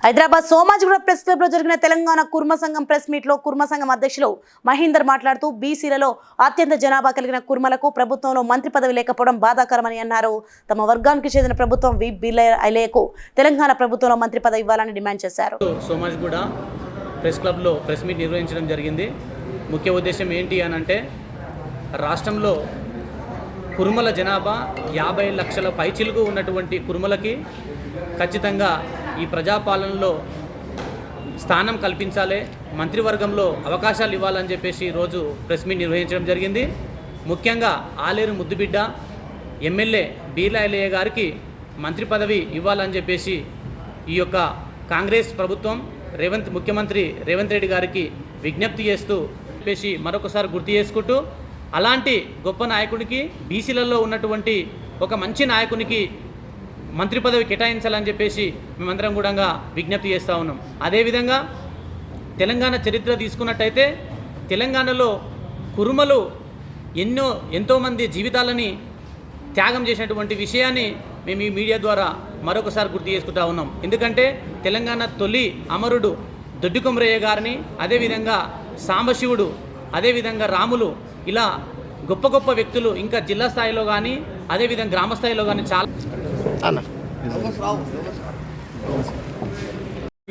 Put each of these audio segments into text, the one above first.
Hyderabad Somajiguda press క్లబ్లో జరిగిన తెలంగాణ కుర్మ సంఘం ప్రెస్ మీట్లో కుర్మ సంఘం అధ్యక్షులు మహేందర్ మాట్లాడుతూ బీసీలలో అత్యంత జనాభా కలిగిన కుర్మలకు ప్రభుత్వంలో మంత్రి పదవి లేకపోవడం బాధాకరమని అన్నారు. తమ వర్గానికి చెందిన ప్రభుత్వం వి. ఐలేకు తెలంగాణ ప్రభుత్వంలో మంత్రి పదవి ఇవ్వాలని డిమాండ్ చేశారు. సోమాజిగూడ ప్రెస్ క్లబ్లో ప్రెస్ మీట్ నిర్వహించడం జరిగింది. ముఖ్య ఉద్దేశం ఏంటి అని అంటే రాష్ట్రంలో కురుమల జనాభా యాభై లక్షల పైచిలుగు ఉన్నటువంటి కురుమలకి ఖచ్చితంగా ఈ ప్రజాపాలనలో స్థానం కల్పించాలి మంత్రివర్గంలో అవకాశాలు ఇవ్వాలని చెప్పేసి ఈరోజు ప్రెస్ మీట్ నిర్వహించడం జరిగింది. ముఖ్యంగా ఆలేరు ముద్దుబిడ్డ ఎమ్మెల్యే బీర్లా గారికి మంత్రి పదవి ఇవ్వాలని చెప్పేసి ఈ యొక్క కాంగ్రెస్ ప్రభుత్వం రేవంత్ ముఖ్యమంత్రి రేవంత్ రెడ్డి గారికి విజ్ఞప్తి చేస్తూ చెప్పేసి మరొకసారి గుర్తు చేసుకుంటూ అలాంటి గొప్ప నాయకునికి బీసీలలో ఉన్నటువంటి ఒక మంచి నాయకునికి మంత్రి పదవి కేటాయించాలని చెప్పేసి మేమందరం కూడా విజ్ఞప్తి చేస్తూ ఉన్నాం. అదేవిధంగా తెలంగాణ చరిత్ర తీసుకున్నట్టయితే తెలంగాణలో కురుమలు ఎన్నో ఎంతోమంది జీవితాలని త్యాగం చేసినటువంటి విషయాన్ని మేము ఈ మీడియా ద్వారా మరొకసారి గుర్తు చేసుకుంటా ఉన్నాం. ఎందుకంటే తెలంగాణ తొలి అమరుడు దొడ్డుకొమరయ్య గారిని అదేవిధంగా సాంబశివుడు అదేవిధంగా రాములు ఇలా గొప్ప గొప్ప వ్యక్తులు ఇంకా జిల్లా స్థాయిలో కానీ అదేవిధంగా గ్రామ స్థాయిలో కానీ చాలా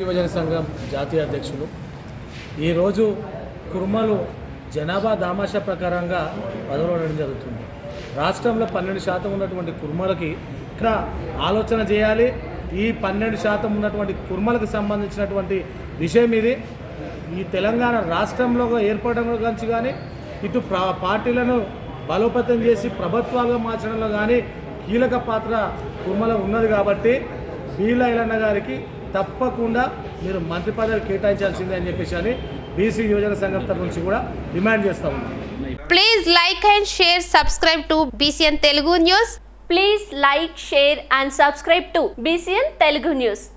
యువజన సంఘం జాతీయ అధ్యక్షులు. ఈరోజు కుర్మలు జనాభా దామాషా ప్రకారంగా పదవులు ఉండడం జరుగుతుంది. రాష్ట్రంలో పన్నెండు శాతం ఉన్నటువంటి కుర్మలకి ఇక్కడ ఆలోచన చేయాలి. ఈ పన్నెండు శాతం ఉన్నటువంటి కుర్మలకు సంబంధించినటువంటి విషయం ఇది. ఈ తెలంగాణ రాష్ట్రంలో ఏర్పడడం గురించి కానీ ఇటు పార్టీలను బలోపేతం చేసి ప్రభుత్వాలుగా మార్చడంలో కానీ కీలక పాత్ర కుమ్మల ఉన్నది కాబట్టి బీళ్ళ ఇలన్న గారికి తప్పకుండా మీరు మంత్రి పదవి కేటాయించాల్సిందే అని చెప్పేసి అని బీసీ యువజన సంఘం తరఫు నుంచి కూడా డిమాండ్ చేస్తా please like and share subscribe to BCN Telugu news please like share and subscribe to BCN Telugu news